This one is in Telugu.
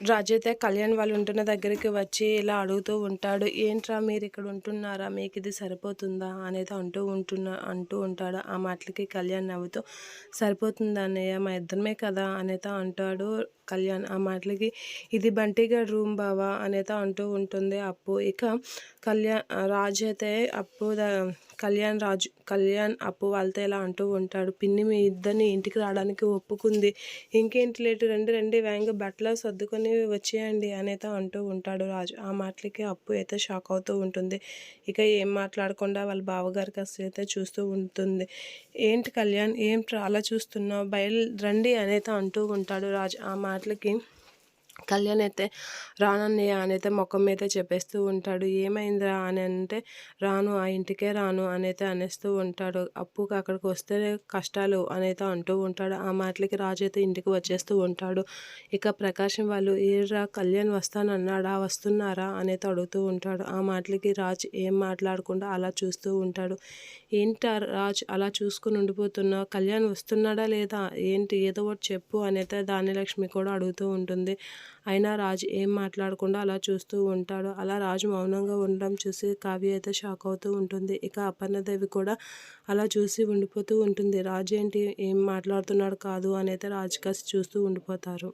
రాజు అయితే కళ్యాణ్ వాళ్ళు ఉంటున్న దగ్గరికి వచ్చి ఇలా అడుగుతూ ఉంటాడు ఏంట్రా మీరు ఇక్కడ ఉంటున్నారా? మీకు ఇది సరిపోతుందా? అనేది అంటూ ఉంటున్నా అంటూ ఉంటాడు. ఆ మాటలకి కళ్యాణ్ నవ్వుతూ సరిపోతుందా అన్నయ్య? మా ఇద్దరమే కదా? అనేత అంటాడు కళ్యాణ్. ఆ మాటలకి ఇది బంటిగా రూమ్ బావా? అనేత అంటూ ఉంటుంది అప్పు. ఇక కళ్యాణ్ రాజు అయితే అప్పు కళ్యాణ్ రాజు కళ్యాణ్ అప్పు వాళ్ళతో ఇలా అంటూ ఉంటాడు. పిన్ని మీ ఇద్దరిని ఇంటికి రావడానికి ఒప్పుకుంది. ఇంకేంటి లేటు రండి రండి వేగంగా బట్టలు సర్దుకొని వచ్చేయండి అనేతో అంటూ ఉంటాడు రాజు. ఆ మాటలకి అప్పు అయితే షాక్ అవుతూ ఉంటుంది. ఇక ఏం మాట్లాడకుండా వాళ్ళ బావగారికి అసలు అయితే చూస్తూ ఉంటుంది. ఏంటి కళ్యాణ్ ఏం అలా చూస్తున్నావు? బయలు రండి అనేత అంటూ ఉంటాడు రాజు. ఆ మాటలకి కళ్యాణ్ అయితే రానన్నయ్య అనైతే ముఖం మీద చెప్పేస్తూ ఉంటాడు ఏమైందిరా? అని అంటే రాను ఆ ఇంటికే రాను అనైతే అనేస్తూ ఉంటాడు. అప్పుకి అక్కడికి వస్తే కష్టాలు అనైతే అంటూ ఉంటాడు. ఆ మాటలకి రాజు అయితే ఇంటికి వచ్చేస్తూ ఉంటాడు. ఇక ప్రకాశం వాళ్ళు ఏరా కళ్యాణ్ వస్తానన్నాడా వస్తున్నారా? అనేది అడుగుతూ ఉంటాడు. ఆ మాటలకి రాజు ఏం మాట్లాడకుండా అలా చూస్తూ ఉంటాడు. ఏంటి రాజ్ అలా చూసుకుని ఉండిపోతున్నా? కళ్యాణ్ వస్తున్నాడా లేదా? ఏంటి? ఏదో ఒకటి చెప్పు అనైతే దానిలక్ష్మి కూడా అడుగుతూ ఉంటుంది. అయినా రాజు ఏం మాట్లాడకుండా అలా చూస్తూ ఉంటాడు. అలా రాజు మౌనంగా ఉండడం చూసి కావ్య అయితే షాక్ అవుతూ ఉంటుంది. ఇక అపర్ణదేవి కూడా అలా చూసి ఉండిపోతూ ఉంటుంది. రాజు ఏంటి? ఏం మాట్లాడుతున్నాడు? కాదు అని అయితే రాజు కాసి చూస్తూ ఉండిపోతారు.